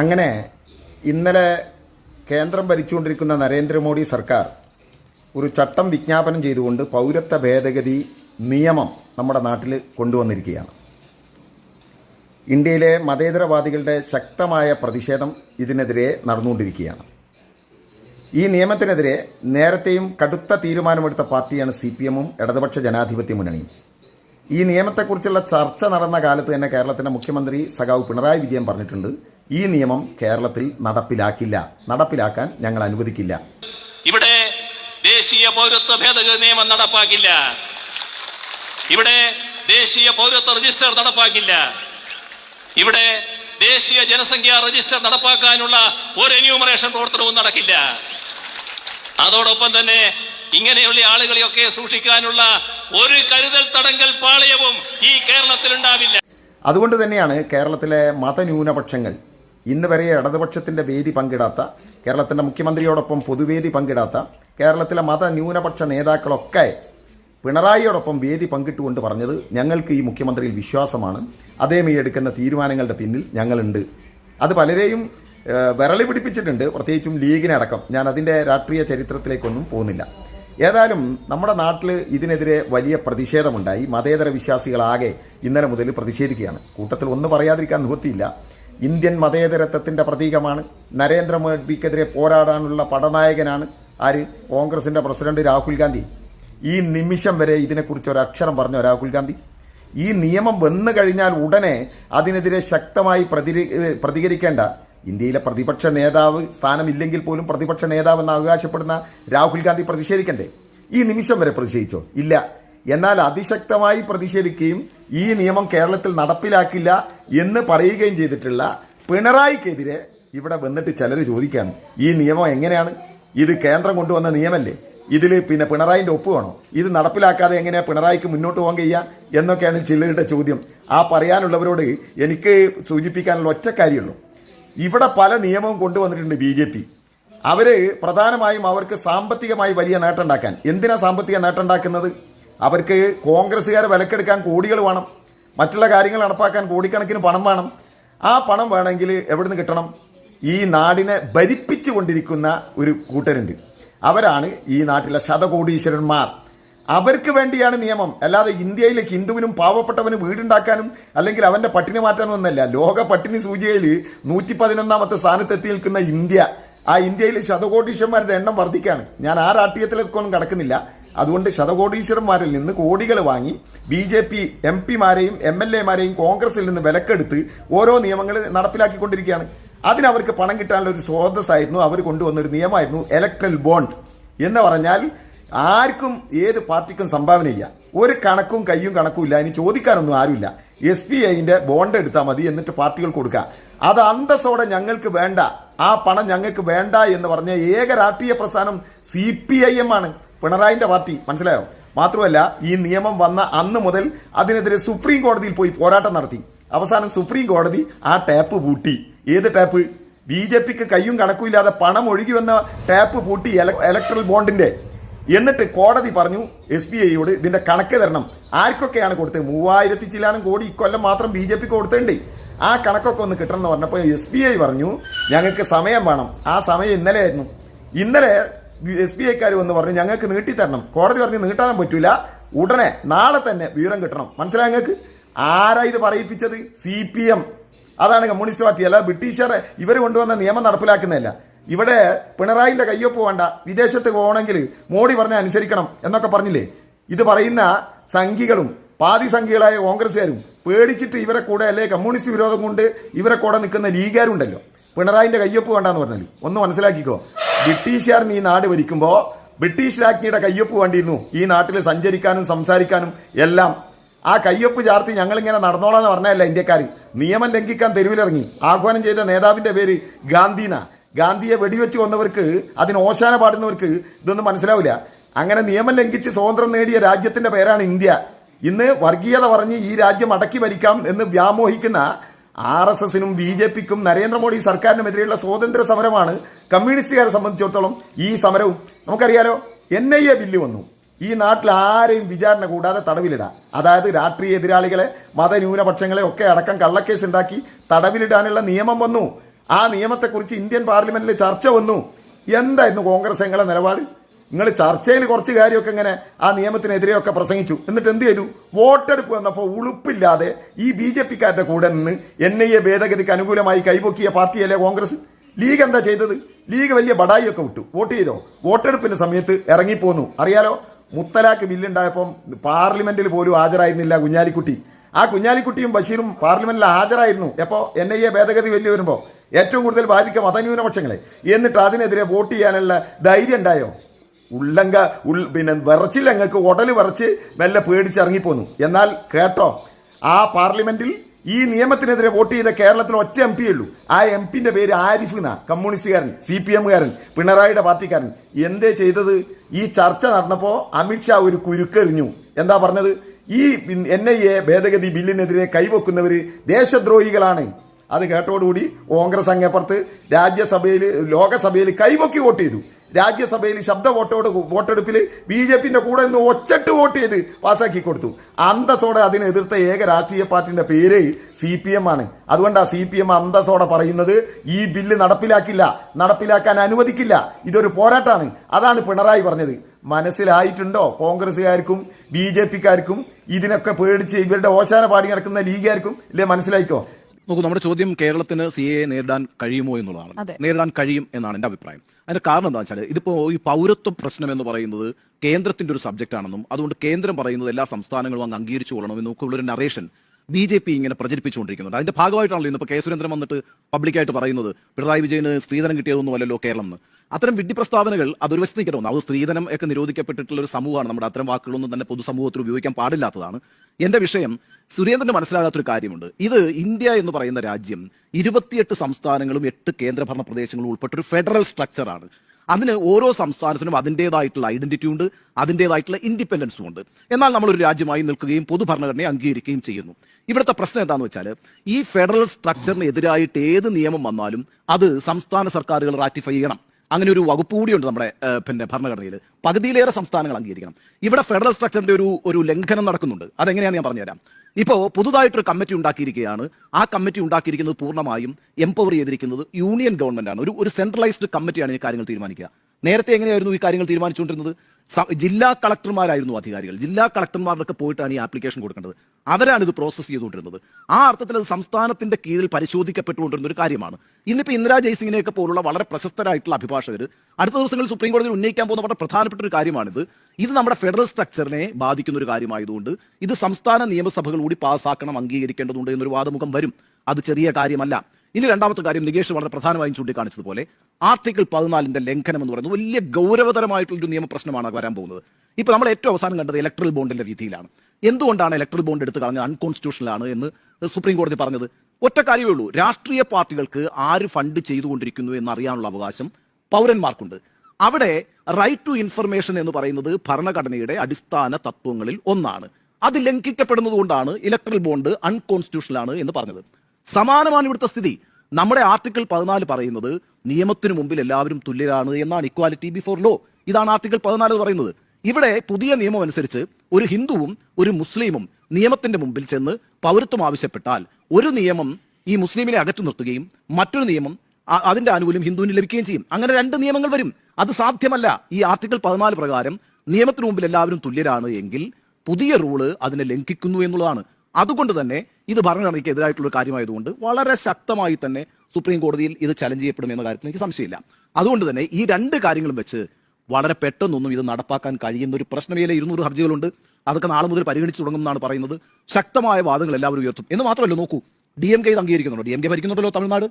അങ്ങനെ ഇന്നലെ കേന്ദ്രം ഭരിച്ചുകൊണ്ടിരിക്കുന്ന നരേന്ദ്രമോദി സർക്കാർ ഒരു ചട്ടം വിജ്ഞാപനം ചെയ്തുകൊണ്ട് പൗരത്വ ഭേദഗതി നിയമം നമ്മുടെ നാട്ടിൽ കൊണ്ടുവന്നിരിക്കുകയാണ്. ഇന്ത്യയിലെ മതേതരവാദികളുടെ ശക്തമായ പ്രതിഷേധം ഇതിനെതിരെ നടന്നുകൊണ്ടിരിക്കുകയാണ്. ഈ നിയമത്തിനെതിരെ നേരത്തെയും കടുത്ത തീരുമാനമെടുത്ത പാർട്ടിയാണ് സി പി എമ്മും ഇടതുപക്ഷ ജനാധിപത്യ മുന്നണിയും. ഈ നിയമത്തെക്കുറിച്ചുള്ള ചർച്ച നടന്ന കാലത്ത് തന്നെ കേരളത്തിന്റെ മുഖ്യമന്ത്രി സഖാവ് പിണറായി വിജയൻ പറഞ്ഞിട്ടുണ്ട്. ഈ നിയമം കേരളത്തിൽ നടപ്പിലാക്കില്ല. നടപ്പിലാക്കാൻ ഞങ്ങൾ അനുവദിക്കില്ല. ഇവിടെ ദേശീയ പൗരത്വ ഭേദഗതി നിയമം നടപ്പാക്കില്ല. ഇവിടെ ദേശീയ പൗരത്വ രജിസ്റ്റർ നടപ്പാക്കില്ല. ഇവിടെ ദേശീയ ജനസംഖ്യാ രജിസ്റ്റർ നടപ്പാക്കാനുള്ള ഒരു എന്യൂമറേഷൻ പ്രവർത്തനവും നടക്കില്ല. അതോടൊപ്പം തന്നെ ഇങ്ങനെയുള്ള ആളുകളെയൊക്കെ സൂക്ഷിക്കാനുള്ള ഒരു കരുതൽ തടങ്കൽ പാളയവും ഈ കേരളത്തിൽ ഉണ്ടാവില്ല. അതുകൊണ്ട് തന്നെയാണ് കേരളത്തിലെ മതന്യൂനപക്ഷങ്ങൾ ഇന്ന് വരെ ഇടതുപക്ഷത്തിന്റെ വേദി പങ്കിടാത്ത കേരളത്തിന്റെ മുഖ്യമന്ത്രിയോടൊപ്പം പൊതുവേദി പങ്കിടാത്ത കേരളത്തിലെ മത ന്യൂനപക്ഷ നേതാക്കളൊക്കെ പിണറായിയോടൊപ്പം വേദി പങ്കിട്ടുകൊണ്ട് പറഞ്ഞത് ഞങ്ങൾക്ക് ഈ മുഖ്യമന്ത്രിയിൽ വിശ്വാസമാണ്. അദ്ദേഹം ഈ എടുക്കുന്ന തീരുമാനങ്ങളുടെ പിന്നിൽ ഞങ്ങളുണ്ട്. അത് പലരെയും വിരളി പിടിപ്പിച്ചിട്ടുണ്ട്. പ്രത്യേകിച്ചും ലീഗിനടക്കം ഞാൻ അതിന്റെ രാഷ്ട്രീയ ചരിത്രത്തിലേക്കൊന്നും പോകുന്നില്ല. ഏതായാലും നമ്മുടെ നാട്ടിൽ ഇതിനെതിരെ വലിയ പ്രതിഷേധമുണ്ടായി. മതേതര വിശ്വാസികളാകെ ഇന്നലെ മുതൽ പ്രതിഷേധിക്കുകയാണ്. കൂട്ടത്തിൽ ഒന്നും പറയാതിരിക്കാൻ നിവൃത്തിയില്ല. ഇന്ത്യൻ മതേതരത്വത്തിന്റെ പ്രതീകമാണ്. നരേന്ദ്രമോദിക്കെതിരെ പോരാടാനുള്ള പടനായകനാണ് ആര്? കോൺഗ്രസിന്റെ പ്രസിഡന്റ് രാഹുൽ ഗാന്ധി. ഈ നിമിഷം വരെ ഇതിനെക്കുറിച്ച് ഒരക്ഷരം പറഞ്ഞോ രാഹുൽ ഗാന്ധി? ഈ നിയമം വന്നു കഴിഞ്ഞാൽ ഉടനെ അതിനെതിരെ ശക്തമായി പ്രതിരി- പ്രതികരിക്കേണ്ട ഇന്ത്യയിലെ പ്രതിപക്ഷ നേതാവ് സ്ഥാനമില്ലെങ്കിൽ പോലും പ്രതിപക്ഷ നേതാവ് എന്ന് അവകാശപ്പെടുന്ന രാഹുൽ ഗാന്ധി പ്രതിഷേധിക്കണ്ടേ? ഈ നിമിഷം വരെ പ്രതിഷേധിച്ചോ? ഇല്ല. എന്നാൽ അതിശക്തമായി പ്രതിഷേധിക്കുകയും ഈ നിയമം കേരളത്തിൽ നടപ്പിലാക്കില്ല എന്ന് പറയുകയും ചെയ്തിട്ടുള്ള പിണറായിക്കെതിരെ ഇവിടെ വന്നിട്ട് ചിലർ ചോദിക്കുകയാണ് ഈ നിയമം എങ്ങനെയാണ്? ഇത് കേന്ദ്രം കൊണ്ടുവന്ന നിയമല്ലേ? ഇതിൽ പിന്നെ പിണറായിന്റെ ഒപ്പ് വേണോ? ഇത് നടപ്പിലാക്കാതെ എങ്ങനെയാണ് പിണറായിക്ക് മുന്നോട്ട് പോകാൻ കഴിയുക എന്നൊക്കെയാണ് ചിലരുടെ ചോദ്യം. ആ പറയാനുള്ളവരോട് എനിക്ക് സൂചിപ്പിക്കാനുള്ള ഒറ്റ കാര്യമുള്ളൂ. ഇവിടെ പല നിയമവും കൊണ്ടുവന്നിട്ടുണ്ട് ബി ജെ പി. അവർ പ്രധാനമായും അവർക്ക് സാമ്പത്തികമായി വലിയ നേട്ടം ഉണ്ടാക്കാൻ. എന്തിനാ സാമ്പത്തിക നേട്ടം ഉണ്ടാക്കുന്നത്? അവർക്ക് കോൺഗ്രസ്സുകാരെ വിലക്കെടുക്കാൻ കോടികൾ വേണം. മറ്റുള്ള കാര്യങ്ങൾ നടപ്പാക്കാൻ കോടിക്കണക്കിന് പണം വേണം. ആ പണം വേണമെങ്കിൽ എവിടുന്ന് കിട്ടണം? ഈ നാടിനെ ഭരിപ്പിച്ചു കൊണ്ടിരിക്കുന്ന ഒരു കൂട്ടരുണ്ട്. അവരാണ് ഈ നാട്ടിലെ ശതകോടീശ്വരന്മാർ. അവർക്ക് വേണ്ടിയാണ് നിയമം. അല്ലാതെ ഇന്ത്യയിലെ ഹിന്ദുവിനും പാവപ്പെട്ടവനും വീടുണ്ടാക്കാനും അല്ലെങ്കിൽ അവന്റെ പട്ടിണി മാറ്റാനും ഒന്നല്ല. ലോക പട്ടിണി സൂചികയിൽ നൂറ്റി പതിനൊന്നാമത്തെ സ്ഥാനത്തെത്തി നിൽക്കുന്ന ഇന്ത്യ. ആ ഇന്ത്യയിൽ ശതകോടീശ്വരന്മാരുടെ എണ്ണം വർദ്ധിക്കുകയാണ്. ഞാൻ ആ രാഷ്ട്രീയത്തിലേക്കൊന്നും കടക്കുന്നില്ല. അതുകൊണ്ട് ശതകോടീശ്വരന്മാരിൽ നിന്ന് കോടികൾ വാങ്ങി ബി ജെ പി എം പിമാരെയും എം എൽ എമാരെയും കോൺഗ്രസിൽ നിന്ന് വിലക്കെടുത്ത് ഓരോ നിയമങ്ങൾ നടപ്പിലാക്കിക്കൊണ്ടിരിക്കുകയാണ്. അതിനവർക്ക് പണം കിട്ടാനുള്ള ഒരു സ്രോതസ്സായിരുന്നു. അവർ കൊണ്ടുവന്ന ഒരു നിയമമായിരുന്നു ഇലക്ട്രൽ ബോണ്ട് എന്ന് പറഞ്ഞാൽ ആർക്കും ഏത് പാർട്ടിക്കും സംഭാവന ചെയ്യാം ഒരു കണക്കും കയ്യും കണക്കും ഇല്ല. ഇനി ചോദിക്കാനൊന്നും ആരുമില്ല. എസ് പി ഐന്റെ ബോണ്ട് എടുത്താൽ മതി എന്നിട്ട് പാർട്ടികൾ കൊടുക്കുക. അത് അന്തസ്സോടെ ഞങ്ങൾക്ക് വേണ്ട. ആ പണം ഞങ്ങൾക്ക് വേണ്ട എന്ന് പറഞ്ഞ ഏക രാഷ്ട്രീയ പ്രസ്ഥാനം സി പി ഐ എം ആണ്. പിണറായിന്റെ പാർട്ടി മനസ്സിലായോ? മാത്രമല്ല ഈ നിയമം വന്ന അന്ന് മുതൽ അതിനെതിരെ സുപ്രീം കോടതിയിൽ പോയി പോരാട്ടം നടത്തി. അവസാനം സുപ്രീം കോടതി ആ ടാപ്പ് പൂട്ടി. ഏത് ടാപ്പ്? ബി ജെ പിക്ക് കയ്യും കണക്കുമില്ലാതെ പണം ഒഴുകി വന്ന ടാപ്പ് പൂട്ടി ഇലക്ട്രൽ ബോണ്ടിന്റെ എന്നിട്ട് കോടതി പറഞ്ഞു എസ് ബി ഐയോട് ഇതിന്റെ കണക്ക് തരണം. ആർക്കൊക്കെയാണ് കൊടുത്തത്? മൂവായിരത്തി ചില്ലാനും കോടി ഇക്കൊല്ലം മാത്രം ബി ജെ പിക്ക് കൊടുത്തിട്ടുണ്ട് ആ കണക്കൊക്കെ ഒന്ന് കിട്ടണം എന്ന് പറഞ്ഞപ്പോൾ എസ് ബി ഐ പറഞ്ഞു ഞങ്ങൾക്ക് സമയം വേണം. ആ സമയം ഇന്നലെ ആയിരുന്നു. ഇന്നലെ എസ് ബി ഐക്കാർ വന്ന് പറഞ്ഞു ഞങ്ങൾക്ക് നീട്ടിത്തരണം. കോടതി പറഞ്ഞ് നീട്ടാൻ പറ്റൂല. ഉടനെ നാളെ തന്നെ വിവരം കിട്ടണം. മനസ്സിലായ ഞങ്ങൾക്ക് ആരാ ഇത് പറയിപ്പിച്ചത്? C P M. അതാണ് കമ്മ്യൂണിസ്റ്റ് പാർട്ടി. അല്ല ബ്രിട്ടീഷുകാരെ ഇവർ കൊണ്ടുവന്ന നിയമം നടപ്പിലാക്കുന്നതല്ല. ഇവിടെ പിണറായിന്റെ കയ്യൊപ്പ് വേണ്ട. വിദേശത്ത് പോകണമെങ്കിൽ മോഡി പറഞ്ഞ അനുസരിക്കണം എന്നൊക്കെ പറഞ്ഞില്ലേ? ഇത് പറയുന്ന സംഘികളും പാതി സംഘികളായ കോൺഗ്രസ്സുകാരും പേടിച്ചിട്ട് ഇവരെ കൂടെ അല്ലെ കമ്മ്യൂണിസ്റ്റ് വിരോധം കൊണ്ട് ഇവരെ കൂടെ നിൽക്കുന്ന ലീഗുകാരുണ്ടല്ലോ. പിണറായിന്റെ കയ്യൊപ്പ് വേണ്ടെന്ന് പറഞ്ഞാൽ ഒന്ന് മനസ്സിലാക്കിക്കോ. ബ്രിട്ടീഷുകാരൻ ഈ നാട് ഭരിക്കുമ്പോൾ ബ്രിട്ടീഷ് രാജ്ഞിയുടെ കയ്യൊപ്പ് വേണ്ടിയിരുന്നു ഈ നാട്ടിൽ സഞ്ചരിക്കാനും സംസാരിക്കാനും എല്ലാം. ആ കയ്യൊപ്പ് ചാർത്തി ഞങ്ങളിങ്ങനെ നടന്നോളാന്ന് പറഞ്ഞല്ല ഇന്ത്യക്കാർ നിയമം ലംഘിക്കാൻ തെരുവിലിറങ്ങി. ആഹ്വാനം ചെയ്ത നേതാവിന്റെ പേര് ഗാന്ധിന. ഗാന്ധിയെ വെടിവെച്ച് വന്നവർക്ക് അതിന് ഓശാന പാടുന്നവർക്ക് ഇതൊന്നും മനസ്സിലാവില്ല. അങ്ങനെ നിയമം ലംഘിച്ച് സ്വാതന്ത്ര്യം നേടിയ രാജ്യത്തിന്റെ പേരാണ് ഇന്ത്യ. ഇന്ന് വർഗീയത പറഞ്ഞ് ഈ രാജ്യം അടക്കി ഭരിക്കാം എന്ന് വ്യാമോഹിക്കുന്ന ആർ എസ് എസിനും ബി ജെ പിക്കും നരേന്ദ്രമോദി സർക്കാരിനുമെതിരെയുള്ള സ്വാതന്ത്ര്യ സമരമാണ് കമ്മ്യൂണിസ്റ്റുകാരെ സംബന്ധിച്ചിടത്തോളം ഈ സമരവും. നമുക്കറിയാലോ എൻ ഐ എ ബില്ല് വന്നു. ഈ നാട്ടിൽ ആരെയും വിചാരണ കൂടാതെ തടവിലിടാം. അതായത് രാഷ്ട്രീയ എതിരാളികളെ മതന്യൂനപക്ഷങ്ങളെ ഒക്കെ അടക്കം കള്ളക്കേസ് ഉണ്ടാക്കി തടവിലിടാനുള്ള നിയമം വന്നു. ആ നിയമത്തെക്കുറിച്ച് ഇന്ത്യൻ പാർലമെന്റിൽ ചർച്ച വന്നു. എന്തായിരുന്നു കോൺഗ്രസ് നിങ്ങളെ നിലപാട്? നിങ്ങൾ ചർച്ചയിൽ കുറച്ച് കാര്യമൊക്കെ ഇങ്ങനെ ആ നിയമത്തിനെതിരെയൊക്കെ പ്രസംഗിച്ചു. എന്നിട്ട് എന്ത് ചെയ്തു? വോട്ടെടുപ്പ് വന്നപ്പോൾ ഉളുപ്പില്ലാതെ ഈ ബി ജെ പിക്കാരുടെ കൂടെ നിന്ന് എൻ ഐ എ ഭേദഗതിക്ക് അനുകൂലമായി കൈപൊക്കിയ പാർട്ടിയല്ലേ കോൺഗ്രസ്? ലീഗ് എന്താ ചെയ്തത്? ലീഗ് വലിയ ബടായിയൊക്കെ വിട്ടു. വോട്ട് ചെയ്തോ? വോട്ടെടുപ്പിന്റെ സമയത്ത് ഇറങ്ങിപ്പോന്നു. അറിയാലോ മുത്തലാഖ് ബില്ലുണ്ടായപ്പം പാർലമെന്റിൽ പോലും ഹാജരായിരുന്നില്ല കുഞ്ഞാലിക്കുട്ടി. ആ കുഞ്ഞാലിക്കുട്ടിയും ബഷീറും പാർലമെന്റിൽ ഹാജരായിരുന്നു. എപ്പോൾ എൻ ഐ എ ഭേദഗതി വലിയ വരുമ്പോൾ ഏറ്റവും കൂടുതൽ ബാധിക്കുക മതന്യൂനപക്ഷങ്ങളെ. എന്നിട്ട് അതിനെതിരെ വോട്ട് ചെയ്യാനുള്ള ധൈര്യം ഉണ്ടായോ? ഉള്ളങ്ക ഉൾ പിന്നെ വിറച്ചില്ല ഞങ്ങൾക്ക് ഉടൽ വിറച്ച് മെല്ലെ പേടിച്ചിറങ്ങിപ്പോന്നു. എന്നാൽ കേട്ടോ ആ പാർലമെന്റിൽ ഈ നിയമത്തിനെതിരെ വോട്ട് ചെയ്ത കേരളത്തിൽ ഒറ്റ എം പി ഉള്ളൂ. ആ എം പിന്റെ പേര് ആരിഫ് എന്നാ കമ്മ്യൂണിസ്റ്റുകാരൻ സി പി എമ്മുകാരൻ പിണറായിയുടെ പാർട്ടിക്കാരൻ. എന്തേ ചെയ്തത്? ഈ ചർച്ച നടന്നപ്പോൾ അമിത്ഷാ ഒരു കുരുക്കെറിഞ്ഞു എന്താ പറഞ്ഞത്? ഈ എൻ ഐ എ ഭേദഗതി ബില്ലിനെതിരെ കൈവെക്കുന്നവര് ദേശദ്രോഹികളാണ്. അത് കേട്ടോടുകൂടി കോൺഗ്രസ് അങ്ങേപ്പുറത്ത് രാജ്യസഭയിൽ ലോകസഭയിൽ കൈപൊക്കി വോട്ട് ചെയ്തു. രാജ്യസഭയിൽ ശബ്ദ വോട്ടോട് വോട്ടെടുപ്പിൽ ബി ജെ പിന്റെ കൂടെ നിന്ന് ഒച്ചട്ട് വോട്ട് ചെയ്ത് പാസ്സാക്കി കൊടുത്തു. അന്തസ്സോടെ അതിനെ എതിർത്ത ഏക രാഷ്ട്രീയ പാർട്ടിന്റെ പേര് സി പി എം ആണ്. അതുകൊണ്ടാണ് സി പി എം അന്തസ്സോടെ പറയുന്നത് ഈ ബില്ല് നടപ്പിലാക്കില്ല നടപ്പിലാക്കാൻ അനുവദിക്കില്ല. ഇതൊരു പോരാട്ടമാണ് അതാണ് പിണറായി പറഞ്ഞത്. മനസ്സിലായിട്ടുണ്ടോ കോൺഗ്രസ്സുകാർക്കും ബി ജെ പിക്കാർക്കും? ഇതിനൊക്കെ പേടിച്ച് ഇവരുടെ ഓശാന പാടി നടക്കുന്ന ലീഗുകാർക്കും? ഇല്ലേ മനസ്സിലായിക്കോ? നോക്കൂ നമ്മുടെ ചോദ്യം കേരളത്തിന് സി എ നേരിടാൻ കഴിയുമോ എന്നുള്ളതാണ്. നേരിടാൻ കഴിയും എന്നാണ് എന്റെ അഭിപ്രായം. അതിന്റെ കാരണം എന്താ വെച്ചാൽ ഇതിപ്പോ ഈ പൗരത്വ പ്രശ്നം എന്ന് പറയുന്നത് കേന്ദ്രത്തിന്റെ ഒരു സബ്ജക്റ്റ് ആണെന്നും അതുകൊണ്ട് കേന്ദ്രം പറയുന്നത് എല്ലാ സംസ്ഥാനങ്ങളും അങ്ങ് അംഗീകരിച്ചു കൊള്ളണമെന്നും ഒക്കെ ഉള്ളൊരു നറേഷൻ ബി ജെ പി ഇങ്ങനെ പ്രചരിപ്പിച്ചുകൊണ്ടിരിക്കുന്നുണ്ട്. അതിന്റെ ഭാഗമായിട്ടാണല്ലോ ഇന്നിപ്പോ കെ സുരേന്ദ്രൻ വന്നിട്ട് പബ്ലിക്കായിട്ട് പറയുന്നത് പിണറായി വിജയന് സ്ത്രീധനം കിട്ടിയതൊന്നും അല്ലല്ലോ കേരളം എന്ന് അത്തരം വിഡ്ഢി പ്രസ്താവനകൾ അതൊരു വശത്ത് നിൽക്കണം അത് സ്ത്രീധനം ഒക്കെ നിരോധിക്കപ്പെട്ടിട്ടുള്ള ഒരു സമൂഹമാണ്. നമ്മുടെ അത്തരം വാക്കുകളൊന്നും തന്നെ പൊതുസമൂഹത്തിൽ ഉപയോഗിക്കാൻ പാടില്ലാത്തതാണ്. എന്റെ വിഷയം സുരേന്ദ്രന് മനസ്സിലാകാത്തൊരു കാര്യമുണ്ട്. ഇത് ഇന്ത്യ എന്ന് പറയുന്ന രാജ്യം ഇരുപത്തിയെട്ട് സംസ്ഥാനങ്ങളും എട്ട് കേന്ദ്രഭരണ പ്രദേശങ്ങളും ഉൾപ്പെട്ട ഒരു ഫെഡറൽ സ്ട്രക്ചറാണ്. അതിന് ഓരോ സംസ്ഥാനത്തിനും അതിന്റെതായിട്ടുള്ള ഐഡന്റിറ്റി ഉണ്ട് അതിന്റെതായിട്ടുള്ള ഇൻഡിപെൻഡൻസും ഉണ്ട്. എന്നാൽ നമ്മളൊരു രാജ്യമായി നിൽക്കുകയും പൊതുഭരണഘടനയെ അംഗീകരിക്കുകയും ചെയ്യുന്നു. ഇവിടുത്തെ പ്രശ്നം എന്താണെന്ന് വെച്ചാൽ ഈ ഫെഡറൽ സ്ട്രക്ചറിന് എതിരായിട്ട് ഏത് നിയമം വന്നാലും അത് സംസ്ഥാന സർക്കാരുകൾ റാറ്റിഫൈ ചെയ്യണം. അങ്ങനെ ഒരു വകുപ്പ് കൂടിയുണ്ട് നമ്മുടെ പിന്നെ ഭരണഘടനയിൽ. പകുതിയിലേറെ സംസ്ഥാനങ്ങൾ അംഗീകരിക്കണം. ഇവിടെ ഫെഡറൽ സ്ട്രക്ചറിന്റെ ഒരു ഒരു ലംഘനം നടക്കുന്നുണ്ട്. അതെങ്ങനെയാണെന്ന് ഞാൻ പറഞ്ഞുതരാം. ഇപ്പോൾ പുതുതായിട്ടൊരു കമ്മിറ്റി ഉണ്ടാക്കിയിരിക്കുകയാണ്. ആ കമ്മിറ്റി ഉണ്ടാക്കിയിരിക്കുന്നത് പൂർണമായും എംപവർ ചെയ്തിരിക്കുന്നത് യൂണിയൻ ഗവൺമെന്റാണ്. ഒരു ഒരു സെൻട്രലൈസ്ഡ് കമ്മിറ്റിയാണ് ഈ കാര്യങ്ങൾ തീരുമാനിക്കുക. നേരത്തെ എങ്ങനെയായിരുന്നു ഈ കാര്യങ്ങൾ തീരുമാനിച്ചുകൊണ്ടിരുന്നത്? ജില്ലാ കളക്ടർമാരായിരുന്നു അധികാരികൾ. ജില്ലാ കളക്ടർമാരുടെ പോയിട്ടാണ് ഈ ആപ്ലിക്കേഷൻ കൊടുക്കേണ്ടത്. അവരാണ് ഇത് പ്രോസസ്സ് ചെയ്തുകൊണ്ടിരുന്നത്. ആ അർത്ഥത്തിൽ അത് സംസ്ഥാനത്തിന്റെ കീഴിൽ പരിശോധിക്കപ്പെട്ടുകൊണ്ടിരുന്ന ഒരു കാര്യമാണ്. ഇന്നിപ്പോൾ ഇന്ദിരാ ജയ്സിംഗിനെയൊക്കെ പോലുള്ള വളരെ പ്രശസ്തരായിട്ടുള്ള അഭിഭാഷകർ അടുത്ത ദിവസങ്ങളിൽ സുപ്രീം കോടതിയിൽ ഉന്നയിക്കാൻ പോകുന്ന വളരെ പ്രധാനപ്പെട്ട ഒരു കാര്യമാണിത്. ഇത് നമ്മുടെ ഫെഡറൽ സ്ട്രക്ചറിനെ ബാധിക്കുന്ന ഒരു കാര്യമായതുകൊണ്ട് ഇത് സംസ്ഥാന നിയമസഭകൾ കൂടി പാസ്സാക്കണം അംഗീകരിക്കേണ്ടതുണ്ട് എന്നൊരു വാദമുഖം വരും. അത് ചെറിയ കാര്യമല്ല. ഇനി രണ്ടാമത്തെ കാര്യം നികേഷ് വളരെ പ്രധാനമായും ചൂണ്ടിക്കാണിച്ചതുപോലെ ആർട്ടിക്കിൾ പതിനാലിന്റെ ലംഘനം എന്ന് പറയുന്നത് വലിയ ഗൗരവതരമായിട്ടുള്ളൊരു നിയമപ്രശ്നമാണ് വരാൻ പോകുന്നത്. ഇപ്പോൾ നമ്മൾ ഏറ്റവും അവസാനം കണ്ടത് ഇലക്ട്രൽ ബോണ്ടിന്റെ രീതിയിലാണ്. എന്തുകൊണ്ടാണ് ഇലക്ട്രൽ ബോണ്ട് എടുത്ത് കളഞ്ഞത്? അൺകോൺസ്റ്റിറ്റ്യൂഷണൽ ആണ് എന്ന് സുപ്രീം കോടതി പറഞ്ഞത്. ഒറ്റ കാര്യമേ ഉള്ളൂ. രാഷ്ട്രീയ പാർട്ടികൾക്ക് ആര് ഫണ്ട് ചെയ്തുകൊണ്ടിരിക്കുന്നു എന്നറിയാനുള്ള അവകാശം പൗരന്മാർക്കുണ്ട്. അവിടെ റൈറ്റ് ടു ഇൻഫർമേഷൻ എന്ന് പറയുന്നത് ഭരണഘടനയുടെ അടിസ്ഥാന തത്വങ്ങളിൽ ഒന്നാണ്. അത് ലംഘിക്കപ്പെടുന്നത് കൊണ്ടാണ് ഇലക്ട്രൽ ബോണ്ട് അൺകോൺസ്റ്റിറ്റ്യൂഷണൽ ആണ് എന്ന് പറഞ്ഞത്. സമാനമാണ് ഇവിടുത്തെ സ്ഥിതി. നമ്മുടെ ആർട്ടിക്കിൾ പതിനാല് പറയുന്നത് നിയമത്തിന് മുമ്പിൽ എല്ലാവരും തുല്യരാണ് എന്നാണ് ഇക്വാലിറ്റി ബിഫോർ ലോ ഇതാണ് ആർട്ടിക്കിൾ പതിനാല് പറയുന്നത്. ഇവിടെ പുതിയ നിയമം അനുസരിച്ച് ഒരു ഹിന്ദുവും ഒരു മുസ്ലിമും നിയമത്തിന്റെ മുമ്പിൽ ചെന്ന് പൗരത്വം ആവശ്യപ്പെട്ടാൽ ഒരു നിയമം ഈ മുസ്ലിമിനെ അകറ്റി നിർത്തുകയും മറ്റൊരു നിയമം അതിന്റെ ആനുകൂല്യം ഹിന്ദുവിന് ലഭിക്കുകയും ചെയ്യും. അങ്ങനെ രണ്ട് നിയമങ്ങൾ വരും. അത് സാധ്യമല്ല. ഈ ആർട്ടിക്കിൾ പതിനാല് പ്രകാരം നിയമത്തിന് മുമ്പിൽ എല്ലാവരും തുല്യരാണ് എങ്കിൽ പുതിയ റൂൾ അതിനെ ലംഘിക്കുന്നു എന്നുള്ളതാണ്. അതുകൊണ്ട് തന്നെ ഇത് ഭരണഘടനയ്ക്ക് എതിരായിട്ടുള്ള ഒരു കാര്യമായതുകൊണ്ട് വളരെ ശക്തമായി തന്നെ സുപ്രീം കോടതിയിൽ ഇത് ചലഞ്ച് ചെയ്യപ്പെടുമെന്ന കാര്യത്തിൽ എനിക്ക് സംശയമില്ല. അതുകൊണ്ട് തന്നെ ഈ രണ്ട് കാര്യങ്ങളും വെച്ച് വളരെ പെട്ടെന്നൊന്നും ഇത് നടപ്പാക്കാൻ കഴിയുന്ന ഒരു പ്രശ്നമേലെ ഇരുന്നൂറ് ഹർജികളുണ്ട്. അതൊക്കെ നാളെ മുതൽ പരിഗണിച്ചു തുടങ്ങുമെന്നാണ് പറയുന്നത്. ശക്തമായ വാദങ്ങൾ എല്ലാവരും ഉയർത്തും. എന്ന് മാത്രമല്ല നോക്കൂ ഡി എം കെ ഇത് അംഗീകരിക്കുന്നുണ്ടോ? ഡി എം കെ ഭരിക്കുന്നുണ്ടല്ലോ തമിഴ്നാട്.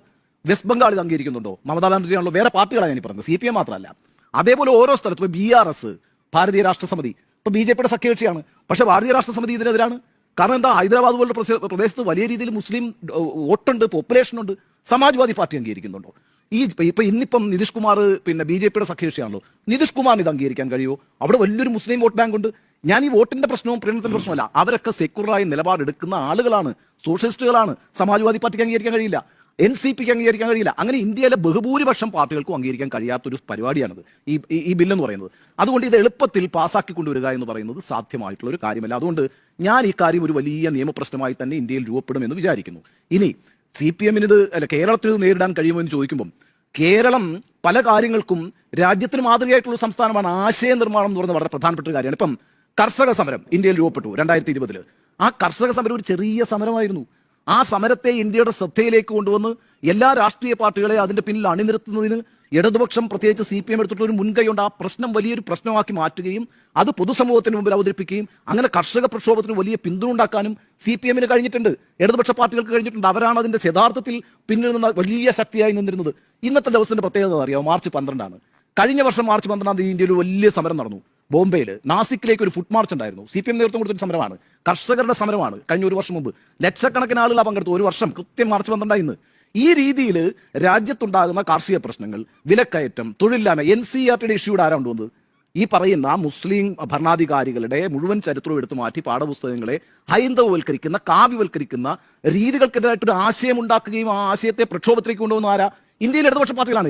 വെസ്റ്റ് ബംഗാൾ ഇത് അംഗീകരിക്കുന്നുണ്ടോ? മമതാ ബാനർജി ആണല്ലോ വേറെ പാർട്ടികളാണ് ഞാൻ പറഞ്ഞത്. സി പി എം മാത്രമല്ല. അതേപോലെ ഓരോ സ്ഥലത്തും ബി ആർ എസ് ഭാരതീയ രാഷ്ട്രസമിതി ഇപ്പൊ ബി ജെ പിയുടെ സഖ്യകക്ഷിയാണ്. പക്ഷെ ഭാരതീയ രാഷ്ട്രസമിതി ഇതിനെതിരാണ്. കാരണം എന്താ? ഹൈദരാബാദ് പോലുള്ള പ്രദേശ- പ്രദേശത്ത് വലിയ രീതിയിൽ മുസ്ലിം വോട്ടുണ്ട് പോപ്പുലേഷൻ ഉണ്ട് സമാജ്വാദി പാർട്ടി അംഗീകരിക്കുന്നുണ്ടോ? ഈ ഇപ്പൊ- ഇപ്പൊ ഇന്നിപ്പം നിതീഷ് കുമാർ പിന്നെ ബി ജെ പിയുടെ സഖ്യകക്ഷിയാണല്ലോ. നിതീഷ് കുമാറിന് ഇത് അംഗീകരിക്കാൻ കഴിയുമോ? അവിടെ വലിയൊരു മുസ്ലിം വോട്ട് ബാങ്ക് ഉണ്ട്. ഞാൻ ഈ വോട്ടിന്റെ പ്രശ്നവും പ്രീണത്തിന്റെ പ്രശ്നമല്ല അവരൊക്കെ സെക്യൂറായി നിലപാടെടുക്കുന്ന ആളുകളാണ്. സോഷ്യലിസ്റ്റുകളാണ്. സമാജ്വാദി പാർട്ടിക്ക് അംഗീകരിക്കാൻ കഴിയില്ല. എൻ സി പിക്ക് അംഗീകരിക്കാൻ കഴിയില്ല. അങ്ങനെ ഇന്ത്യയിലെ ബഹുഭൂരിപക്ഷം പാർട്ടികൾക്കും അംഗീകരിക്കാൻ കഴിയാത്തൊരു പരിപാടിയാണിത്. ഈ ഈ- ബില്ലെന്ന് പറയുന്നത്. അതുകൊണ്ട് ഇത് എളുപ്പത്തിൽ പാസ്സാക്കി കൊണ്ടുവരിക എന്ന് പറയുന്നത് സാധ്യമായിട്ടുള്ള ഒരു കാര്യമല്ല. അതുകൊണ്ട് ഞാൻ ഈ കാര്യം ഒരു വലിയ നിയമപ്രശ്നമായി തന്നെ ഇന്ത്യയിൽ രൂപപ്പെടുമെന്ന് വിചാരിക്കുന്നു. ഇനി സി പി എമ്മിന് ഇത് അല്ല കേരളത്തിൽ ഇത് നേരിടാൻ കഴിയുമോ എന്ന് ചോദിക്കുമ്പം കേരളം പല കാര്യങ്ങൾക്കും രാജ്യത്തിന് മാതൃകയായിട്ടുള്ള സംസ്ഥാനമാണ് ആശയ നിർമ്മാണം എന്ന് പറയുന്നത് വളരെ പ്രധാനപ്പെട്ട കാര്യമാണ്. ഇപ്പം കർഷക സമരം ഇന്ത്യയിൽ രൂപപ്പെട്ടു രണ്ടായിരത്തി ഇരുപതിൽ. ആ കർഷക സമരം ഒരു ചെറിയ സമരമായിരുന്നു. ആ സമരത്തെ ഇന്ത്യയുടെ ശ്രദ്ധയിലേക്ക് കൊണ്ടുവന്ന് എല്ലാ രാഷ്ട്രീയ പാർട്ടികളെ അതിന്റെ പിന്നിൽ അണിനിരത്തുന്നതിന് ഇടതുപക്ഷം പ്രത്യേകിച്ച് സി പി എം എടുത്തിട്ടുള്ള ഒരു മുൻകൈയുണ്ട് ആ പ്രശ്നം വലിയൊരു പ്രശ്നമാക്കി മാറ്റുകയും അത് പൊതുസമൂഹത്തിന് മുമ്പിൽ അവതരിപ്പിക്കുകയും അങ്ങനെ കർഷക പ്രക്ഷോഭത്തിന് വലിയ പിന്തുണ ഉണ്ടാക്കാനും സി പി എമ്മിന് കഴിഞ്ഞിട്ടുണ്ട്. ഇടതുപക്ഷ പാർട്ടികൾക്ക് കഴിഞ്ഞിട്ടുണ്ട്. അവരാണ് അതിന്റെ യഥാർത്ഥത്തിൽ പിന്നിൽ നിന്ന് വലിയ ശക്തിയായി നിന്നിരുന്നത്. ഇന്നത്തെ ദിവസത്തിന്റെ പ്രത്യേകത അറിയാമോ? മാർച്ച് പന്ത്രണ്ടാണ്. കഴിഞ്ഞ വർഷം മാർച്ച് പന്ത്രണ്ടാം തീയതി ഇന്ത്യയിൽ വലിയ സമരം നടന്നു. ബോംബെയിൽ നാസിക്കിലേക്ക് ഒരു ഫുഡ് മാർച്ച് ഉണ്ടായിരുന്നു. സി പി എം നേതൃത്വം കൊടുത്തൊരു സമരമാണ്. കർഷകരുടെ സമരമാണ് കഴിഞ്ഞ ഒരു വർഷം മുമ്പ്. ലക്ഷക്കണക്കിന് ആളുകൾ പങ്കെടുത്തു ഒരു വർഷം കൃത്യം മാർച്ച് പന്ത്രണ്ടായി ഇന്ന്. ഈ രീതിയിൽ രാജ്യത്തുണ്ടാകുന്ന കാർഷിക പ്രശ്നങ്ങൾ വിലക്കയറ്റം തൊഴിലില്ലായ്മ എൻ സി ആർ ടിയുടെ ഇഷ്യൂടെ ആരാ കൊണ്ടുവന്നത്? ഈ പറയുന്ന മുസ്ലിം ഭരണാധികാരികളുടെ മുഴുവൻ ചരിത്രവും എടുത്തു മാറ്റി പാഠപുസ്തകങ്ങളെ ഹൈന്ദവവൽക്കരിക്കുന്ന കാവ്യവൽക്കരിക്കുന്ന രീതികൾക്കെതിരായിട്ടൊരു ആശയം ഉണ്ടാക്കുകയും ആ ആശയത്തെ പ്രക്ഷോഭത്തിലേക്ക് കൊണ്ടുവന്ന ആരാ? ഇന്ത്യയിലെ ഇടതുപക്ഷ പാർട്ടികളാണ്.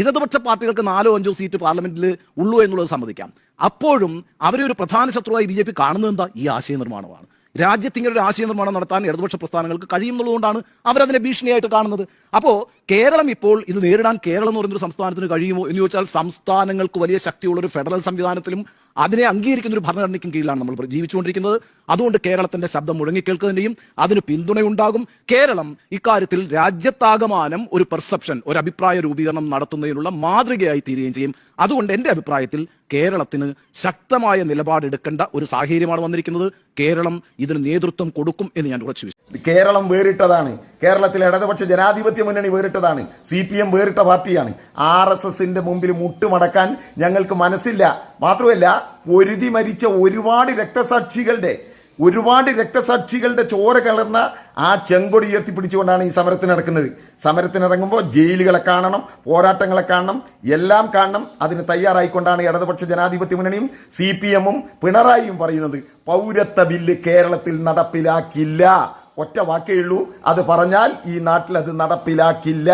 ഇടതുപക്ഷ പാർട്ടികൾക്ക് നാലോ അഞ്ചോ സീറ്റ് പാർലമെന്റിൽ ഉള്ളൂ എന്നുള്ളത് സമ്മതിക്കാം. അപ്പോഴും അവരെ ഒരു പ്രധാന ശത്രുവായി ബി ജെ പി കാണുന്നത് എന്താ? ഈ ആശയ നിർമ്മാണമാണ് രാജ്യത്ത് ഒരു ആശയ നിർമ്മാണം നടത്താൻ ഇടതുപക്ഷ പ്രസ്ഥാനങ്ങൾക്ക് കഴിയുന്നുള്ളതുകൊണ്ടാണ് അവരതിനെ ഭീഷണിയായിട്ട് കാണുന്നത്. അപ്പോൾ കേരളം ഇപ്പോൾ ഇത് നേരിടാൻ കേരളം എന്ന് പറയുന്ന ഒരു സംസ്ഥാനത്തിന് കഴിയുമോ എന്ന് ചോദിച്ചാൽ സംസ്ഥാനങ്ങൾക്ക് വലിയ ശക്തിയുള്ള ഒരു ഫെഡറൽ സംവിധാനത്തിലും അതിനെ അംഗീകരിക്കുന്ന ഒരു ഭരണഘടനയ്ക്കും കീഴിലാണ് നമ്മൾ ജീവിച്ചുകൊണ്ടിരിക്കുന്നത്. അതുകൊണ്ട് കേരളത്തിന്റെ ശബ്ദം മുഴങ്ങിക്കേൾക്കുന്നതിന്റെയും അതിന് പിന്തുണയുണ്ടാകും. കേരളം ഇക്കാര്യത്തിൽ രാജ്യത്താകമാനം ഒരു പെർസെപ്ഷൻ ഒരു അഭിപ്രായ രൂപീകരണം നടത്തുന്നതിനുള്ള മാതൃകയായി തീരുകയും ചെയ്യും. അതുകൊണ്ട് എന്റെ അഭിപ്രായത്തിൽ കേരളത്തിന് ശക്തമായ നിലപാടെടുക്കേണ്ട ഒരു സാഹചര്യമാണ് വന്നിരിക്കുന്നത്. കേരളം ഇതിന് നേതൃത്വം കൊടുക്കും എന്ന് ഞാൻ ഉറച്ചു. കേരളം വേറിട്ടതാണ്. കേരളത്തിലെ ഇടതുപക്ഷ ജനാധിപത്യ മുന്നണി വേറിട്ടതാണ്. സി പി എം വേറിട്ട പാർട്ടിയാണ്. ആർ എസ് എസിന്റെ മുമ്പിൽ മുട്ടുമടക്കാൻ ഞങ്ങൾക്ക് മനസ്സില്ല. മാത്രമല്ല ഒരുതി മരിച്ച ഒരുപാട് രക്തസാക്ഷികളുടെ ഒരുപാട് രക്തസാക്ഷികളുടെ ചോര കലർന്ന ആ ചെങ്കൊടി ഉയർത്തിപ്പിടിച്ചുകൊണ്ടാണ് ഈ സമരത്തിന് നടക്കുന്നത്. സമരത്തിനിറങ്ങുമ്പോൾ ജയിലുകളെ കാണണം പോരാട്ടങ്ങളെ കാണണം എല്ലാം കാണണം. അതിന് തയ്യാറായിക്കൊണ്ടാണ് ഇടതുപക്ഷ ജനാധിപത്യ മുന്നണിയും സി പി എമ്മും പിണറായിയും പറയുന്നത്. പൗരത്വ ബില്ല് കേരളത്തിൽ നടപ്പിലാക്കില്ല ഒറ്റ വാക്കേ ഉള്ളൂ. അത് പറഞ്ഞാൽ ഈ നാട്ടിൽ അത് നടപ്പിലാക്കില്ല.